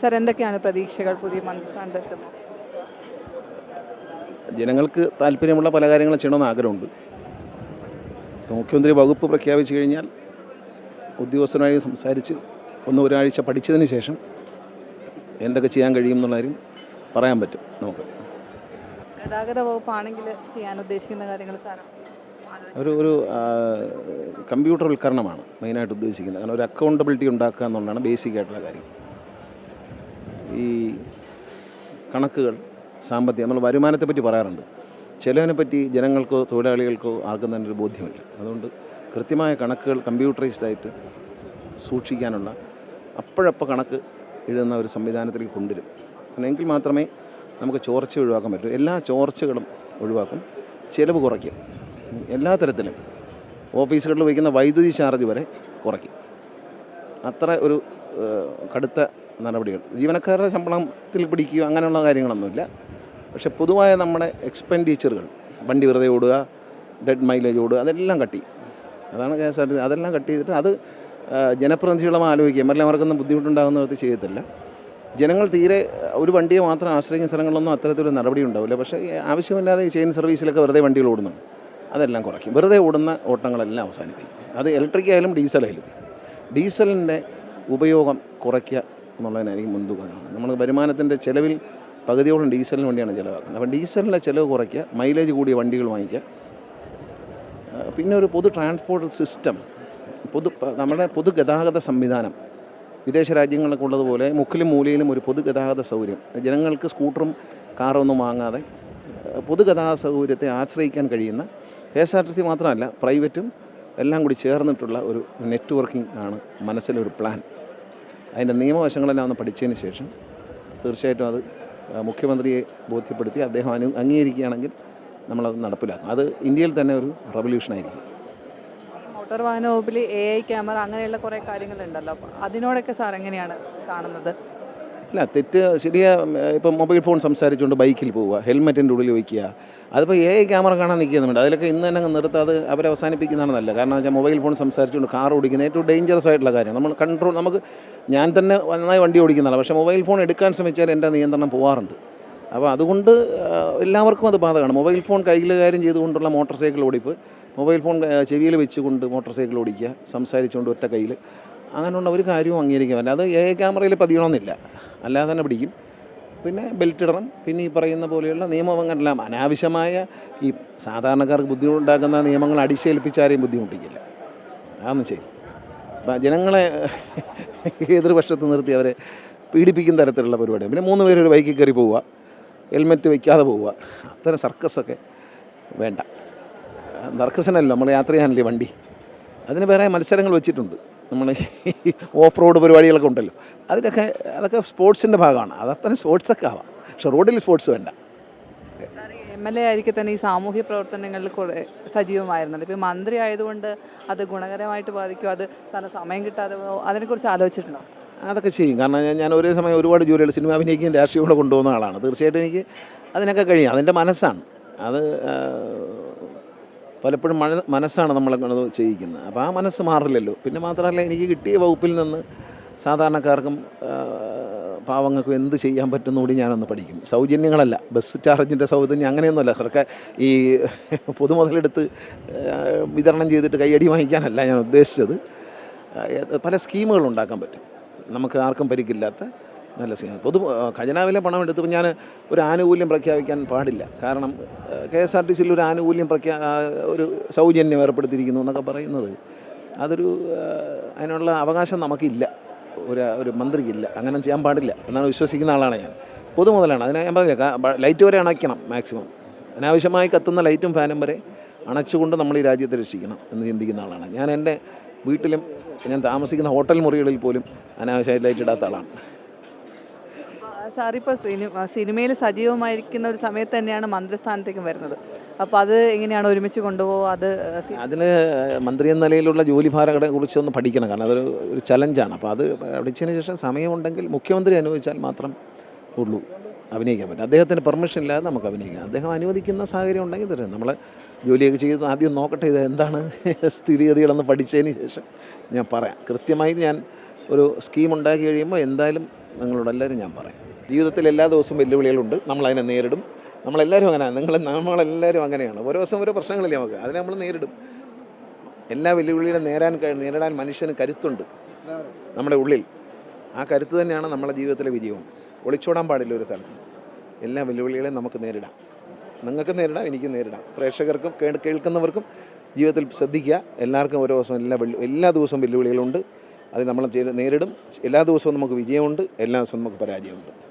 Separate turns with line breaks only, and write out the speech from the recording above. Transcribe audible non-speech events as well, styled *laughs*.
Sir എന്തൊക്കെയാണ് പ്രതീക്ഷകൾ പുതിയ മന്ത്രിസ്ഥാനത്തെത്തുമ്പോൾ?
ജനങ്ങൾക്ക് താല്പര്യമുള്ള പല കാര്യങ്ങളും ചെയ്യണമെന്ന് ആഗ്രഹമുണ്ട്. മുഖ്യമന്ത്രി വകുപ്പ് പ്രഖ്യാപിച്ചു കഴിഞ്ഞാൽ ഉദ്യോഗസ്ഥരുമായി സംസാരിച്ച് ഒന്ന് ഒരാഴ്ച പഠിച്ചതിന് ശേഷം എന്തൊക്കെ ചെയ്യാൻ കഴിയും എന്നുള്ള കാര്യം പറയാൻ പറ്റും നമുക്ക്.
ഗതാഗത വകുപ്പാണെങ്കിൽ ചെയ്യാൻ ഉദ്ദേശിക്കുന്ന കാര്യങ്ങൾ
ഒരു ഒരു കമ്പ്യൂട്ടർ കമ്പ്യൂട്ടർവൽക്കരണമാണ് മെയിനായിട്ട് ഉദ്ദേശിക്കുന്നത്. കാരണം ഒരു അക്കൗണ്ടബിലിറ്റി ഉണ്ടാക്കുക എന്നുള്ളതാണ് ബേസിക് ആയിട്ടുള്ള കാര്യം. ഈ കണക്കുകൾ സാമ്പത്തികം നമ്മൾ വരുമാനത്തെ പറ്റി പറയാറുണ്ട്. ചിലവിനെ പറ്റി ജനങ്ങൾക്കോ തൊഴിലാളികൾക്കോ ആർക്കും തന്നെ ഒരു ബോധ്യമില്ല. അതുകൊണ്ട് കൃത്യമായ കണക്കുകൾ കമ്പ്യൂട്ടറൈസ്ഡ് ആയിട്ട് സൂക്ഷിക്കാനുള്ള അപ്പോഴപ്പോൾ കണക്ക് എഴുതുന്ന ഒരു സംവിധാനത്തിലേക്ക് കൊണ്ടുവരും. എങ്കിൽ മാത്രമേ നമുക്ക് ചോർച്ച ഒഴിവാക്കാൻ പറ്റൂ. എല്ലാ ചോർച്ചകളും ഒഴിവാക്കും. ചിലവ് കുറയ്ക്കും. എല്ലാ തരത്തിലും ഓഫീസുകളിൽ വയ്ക്കുന്ന വൈദ്യുതി ചാർജ് വരെ കുറയ്ക്കും. അത്ര ഒരു കടുത്ത നടപടികൾ. ജീവനക്കാരുടെ ശമ്പളത്തിൽ പിടിക്കുക അങ്ങനെയുള്ള കാര്യങ്ങളൊന്നുമില്ല. പക്ഷേ പൊതുവായ നമ്മുടെ എക്സ്പെൻഡിച്ചറുകൾ വണ്ടി വെറുതെ ഓടുക ഡെഡ് മൈലേജ് ഓടുക അതെല്ലാം കട്ടി അതാണ് K S R T C. അതെല്ലാം കട്ട് ചെയ്തിട്ട് അത് ജനപ്രതിനിധികളും ആലോചിക്കുക. എം എൽ എമാർക്കൊന്നും ബുദ്ധിമുട്ടുണ്ടാകുന്ന വിധത്തിൽ ചെയ്യത്തില്ല. ജനങ്ങൾ തീരെ ഒരു വണ്ടിയെ മാത്രം ആശ്രയിക്കുന്ന സ്ഥലങ്ങളിലൊന്നും അത്തരത്തിലൊരു നടപടി ഉണ്ടാവില്ല. പക്ഷേ ആവശ്യമില്ലാതെ ഈ ചെയിൻ സർവീസിലൊക്കെ വെറുതെ വണ്ടികൾ ഓടുന്നു അതെല്ലാം കുറയ്ക്കും. വെറുതെ ഓടുന്ന ഓട്ടങ്ങളെല്ലാം അവസാനിപ്പിക്കും. അത് ഇലക്ട്രിക് ആയാലും ഡീസലായാലും. ഡീസലിന്റെ ഉപയോഗം കുറയ്ക്കുക എന്നുള്ളതിനായിരിക്കും മുൻതൂക്കം നമ്മൾ വരുമാനത്തിന്റെ ചിലവിൽ പകുതിയോളം ഡീസലിന് വേണ്ടിയാണ് ചിലവാക്കുന്നത്. അപ്പോൾ ഡീസലിന്റെ ചിലവ് കുറയ്ക്കുക മൈലേജ് കൂടിയ വണ്ടികൾ വാങ്ങിക്കുക. പിന്നെ ഒരു പൊതു ട്രാൻസ്പോർട്ട് സിസ്റ്റം പൊതു നമ്മുടെ പൊതുഗതാഗത സംവിധാനം. വിദേശ രാജ്യങ്ങളിലൊക്കെ ഉള്ളതുപോലെ മുക്കിലും മൂലയിലും ഒരു പൊതുഗതാഗത സൗകര്യം. ജനങ്ങൾക്ക് സ്കൂട്ടറും കാറും ഒന്നും വാങ്ങാതെ പൊതുഗതാഗത സൗകര്യത്തെ ആശ്രയിക്കാൻ കഴിയുന്ന K S R T C മാത്രമല്ല പ്രൈവറ്റും എല്ലാം കൂടി ചേർന്നിട്ടുള്ള ഒരു നെറ്റ്വർക്കിംഗ് ആണ് മനസ്സിലൊരു പ്ലാൻ. അതിന്റെ നിയമവശങ്ങളെല്ലാം ഒന്ന് പഠിച്ചതിന് ശേഷം തീർച്ചയായിട്ടും അത് മുഖ്യമന്ത്രിയെ ബോധ്യപ്പെടുത്തി അദ്ദേഹം അനു അംഗീകരിക്കുകയാണെങ്കിൽ നമ്മളത് നടപ്പിലാക്കും. അത് ഇന്ത്യയിൽ തന്നെ ഒരു റവല്യൂഷനായിരിക്കും
മോട്ടോർ വാഹന വകുപ്പിൽ എ ഐ ക്യാമറ അങ്ങനെയുള്ള കുറേ കാര്യങ്ങളുണ്ടല്ലോ. അപ്പോൾ അതിനോടൊക്കെ സാർ എങ്ങനെയാണ് കാണുന്നത്?
അല്ല തെറ്റ് ശരിയ ഇപ്പം മൊബൈൽ ഫോൺ സംസാരിച്ചുകൊണ്ട് ബൈക്കിൽ പോവുക ഹെൽമെറ്റിന്റെ ഉള്ളിൽ വയ്ക്കുക അതിപ്പോൾ എ ഐ ക്യാമറ കാണാൻ നിൽക്കുന്നുണ്ട്. അതിലൊക്കെ ഇന്ന് തന്നെ നിർത്താതെ അവരെ അവസാനിപ്പിക്കുന്നതാണ് നല്ലത്. കാരണം വെച്ചാൽ മൊബൈൽ ഫോൺ സംസാരിച്ചുകൊണ്ട് കാർ ഓടിക്കുന്ന ഏറ്റവും ഡേഞ്ചറസ് ആയിട്ടുള്ള കാര്യം. നമ്മൾ കൺട്രോൾ നമുക്ക് ഞാൻ തന്നെ നന്നായി വണ്ടി ഓടിക്കുന്നതാണ് പക്ഷേ മൊബൈൽ ഫോൺ എടുക്കാൻ ശ്രമിച്ചാൽ എന്റെ നിയന്ത്രണം പോകാറുണ്ട് അപ്പോൾ അതുകൊണ്ട് എല്ലാവർക്കും അത് ബാധകമാണ്. മൊബൈൽ ഫോൺ കയ്യിൽ കാര്യം ചെയ്തുകൊണ്ടുള്ള മോട്ടോർ സൈക്കിൾ ഓടിപ്പ് മൊബൈൽ ഫോൺ ചെവിയിൽ വെച്ചുകൊണ്ട് മോട്ടോർ സൈക്കിൾ ഓടിക്കുക സംസാരിച്ചുകൊണ്ട് ഒറ്റ കയ്യിൽ അങ്ങനെയുള്ള ഒരു കാര്യവും അംഗീകരിക്കാൻ അത് എ ക്യാമറയിൽ പതിയണമെന്നില്ല. അല്ലാതെ തന്നെ പിടിക്കും. പിന്നെ ബെൽറ്റ് ഇടണം. പിന്നെ ഈ പറയുന്ന പോലെയുള്ള നിയമങ്ങളെല്ലാം അനാവശ്യമായ ഈ സാധാരണക്കാർക്ക് ബുദ്ധിമുട്ടുണ്ടാക്കുന്ന നിയമങ്ങൾ അടിച്ചേൽപ്പിച്ചാരെയും ബുദ്ധിമുട്ടിക്കില്ല. അതൊന്നും ശരി. ജനങ്ങളെ എതിർപക്ഷത്ത് നിർത്തി അവരെ പീഡിപ്പിക്കുന്ന തരത്തിലുള്ള പരിപാടിയാണ് പിന്നെ മൂന്ന് പേര് ഒരു ബൈക്കിൽ കയറി പോവുക. ഹെൽമെറ്റ് വയ്ക്കാതെ പോവുക. അത്തരം സർക്കസൊക്കെ വേണ്ട. സർക്കസിനല്ലോ നമ്മൾ യാത്ര ചെയ്യാനല്ലേ വണ്ടി. അതിന് വേറെ മത്സരങ്ങൾ വെച്ചിട്ടുണ്ട്. നമ്മൾ *laughs* ഓഫ് റോഡ് പരിപാടികളൊക്കെ ഉണ്ടല്ലോ. അതിനൊക്കെ അതൊക്കെ സ്പോർട്സിന്റെ ഭാഗമാണ്. അതത്ര സ്പോർട്സൊക്കെ ആവാം. പക്ഷെ റോഡിൽ സ്പോർട്സ് വേണ്ട.
എം എൽ എ ആയിരിക്കും തന്നെ ഈ സാമൂഹ്യ പ്രവർത്തനങ്ങളിൽ കുറേ സജീവമായിരുന്നല്ലോ. ഇപ്പോൾ മന്ത്രി ആയതുകൊണ്ട് അത് ഗുണകരമായിട്ട് ബാധിക്കും അത് സാറിന് സമയം കിട്ടാതെ? അതിനെക്കുറിച്ച് ആലോചിച്ചിട്ടുണ്ടോ?
അതൊക്കെ ചെയ്യും. കാരണം ഞാൻ ഞാൻ ഒരേ സമയം ഒരുപാട് ജോലികൾ സിനിമ അഭിനയിക്കുകയും രാഷ്ട്രീയം കൂടെ കൊണ്ടുപോകുന്ന ആളാണ്. തീർച്ചയായിട്ടും എനിക്ക് അതിനൊക്കെ കഴിയും. അതിന്റെ മനസ്സാണ്. അത് പലപ്പോഴും മഴ മനസ്സാണ് നമ്മളെ അത് ചെയ്യിക്കുന്നത്. അപ്പോൾ ആ മനസ്സ് മാറില്ലല്ലോ. പിന്നെ മാത്രമല്ല എനിക്ക് കിട്ടിയ വകുപ്പിൽ നിന്ന് സാധാരണക്കാർക്കും പാവങ്ങൾക്കും എന്ത് ചെയ്യാൻ പറ്റുന്ന കൂടി ഞാനൊന്ന് പഠിക്കും. സൗജന്യങ്ങളല്ല. ബസ് ചാർജിന്റെ സൗജന്യം അങ്ങനെയൊന്നുമല്ല. സർക്കാർ ഈ പൊതുമുതലെടുത്ത് വിതരണം ചെയ്തിട്ട് കൈയടി വാങ്ങിക്കാനല്ല ഞാൻ ഉദ്ദേശിച്ചത്. പല സ്കീമുകൾ ഉണ്ടാക്കാൻ പറ്റും. നമുക്ക് ആർക്കും പരിക്കില്ലാത്ത നല്ല സ്കീം പൊതു ഖജനാവിലെ പണം എടുത്തപ്പോൾ ഞാൻ ഒരു ആനുകൂല്യം പ്രഖ്യാപിക്കാൻ പാടില്ല. കാരണം കെ എസ് ആർ ടി സിയിൽ ഒരു ആനുകൂല്യം പ്രഖ്യാ ഒരു സൗജന്യം ഏർപ്പെടുത്തിയിരിക്കുന്നു എന്നൊക്കെ പറയുന്നത്. അതൊരു അതിനുള്ള അവകാശം നമുക്കില്ല. ഒരു ഒരു മന്ത്രിക്കില്ല. അങ്ങനെ ചെയ്യാൻ പാടില്ല. എന്നാണ് വിശ്വസിക്കുന്ന ആളാണ് ഞാൻ. പൊതു മുതലാണ്. അതിനെ ഞാൻ പറഞ്ഞില്ല ലൈറ്റ് വരെ അണയ്ക്കണം മാക്സിമം. അനാവശ്യമായി കത്തുന്ന ലൈറ്റും ഫാനും വരെ അണച്ചുകൊണ്ട് നമ്മൾ ഈ രാജ്യത്തെ രക്ഷിക്കണം എന്ന് ചിന്തിക്കുന്ന ആളാണ്. ഞാൻ എന്റെ വീട്ടിലും ഞാൻ താമസിക്കുന്ന ഹോട്ടൽ മുറികളിൽ പോലും അനാവശ്യമായി ലൈറ്റ് ഇടാത്ത ആളാണ്.
സാറിപ്പോൾ സിനിമ സിനിമയിൽ സജീവമായിരിക്കുന്ന ഒരു സമയത്ത് തന്നെയാണ് മന്ത്രിസ്ഥാനത്തേക്കും വരുന്നത്. അപ്പോൾ അത് എങ്ങനെയാണ് ഒരുമിച്ച് കൊണ്ടുപോകുക അത്
അതിന് മന്ത്രി എന്ന നിലയിലുള്ള ജോലിഭാരങ്ങളെ കുറിച്ച് ഒന്ന് പഠിക്കണം. കാരണം അതൊരു ഒരു ചലഞ്ചാണ്. അപ്പോൾ അത് പഠിച്ചതിന് ശേഷം സമയമുണ്ടെങ്കിൽ മുഖ്യമന്ത്രി അനുവദിച്ചാൽ മാത്രം ഉള്ളൂ. അഭിനയിക്കാൻ പറ്റും. അദ്ദേഹത്തിന് പെർമിഷൻ ഇല്ലാതെ നമുക്ക് അഭിനയിക്കാം. അദ്ദേഹം അനുവദിക്കുന്ന സാഹചര്യം ഉണ്ടെങ്കിൽ തരും നമ്മൾ ജോലിയൊക്കെ ചെയ്ത് ആദ്യം നോക്കട്ടെ ഇത് എന്താണ് സ്ഥിതിഗതികളെന്ന് പഠിച്ചതിന് ശേഷം ഞാൻ പറയാം. കൃത്യമായി ഞാൻ ഒരു സ്കീം ഉണ്ടാക്കി കഴിയുമ്പോൾ എന്തായാലും നിങ്ങളോടെല്ലാവരും ഞാൻ പറയാം. ജീവിതത്തിൽ എല്ലാ ദിവസവും വെല്ലുവിളികളുണ്ട്. നമ്മളതിനെ നേരിടും. നമ്മളെല്ലാവരും അങ്ങനെയാണ് നിങ്ങൾ നമ്മളെല്ലാവരും അങ്ങനെയാണ്. ഓരോ ദിവസം ഓരോ പ്രശ്നങ്ങളില്ലേ നമുക്ക്? അതിനെ നമ്മൾ നേരിടും. എല്ലാ വെല്ലുവിളികളും നേരാൻ നേരിടാൻ മനുഷ്യന് കരുത്തുണ്ട് നമ്മുടെ ഉള്ളിൽ. ആ കരുത്ത് തന്നെയാണ് നമ്മുടെ ജീവിതത്തിലെ വിജയവും. ഒളിച്ചോടാൻ പാടില്ല ഒരു സ്ഥലത്ത്. എല്ലാ വെല്ലുവിളികളെയും നമുക്ക് നേരിടാം. നിങ്ങൾക്ക് നേരിടാം എനിക്ക് നേരിടാം. പ്രേക്ഷകർക്കും കേൾക്കുന്നവർക്കും ജീവിതത്തിൽ ശ്രദ്ധിക്കുക. എല്ലാവർക്കും ഓരോ ദിവസം എല്ലാ എല്ലാ ദിവസവും വെല്ലുവിളികളുണ്ട്. അത് നമ്മൾ നേരിടും. എല്ലാ ദിവസവും നമുക്ക് വിജയമുണ്ട്. എല്ലാ ദിവസവും നമുക്ക് പരാജയമുണ്ട്.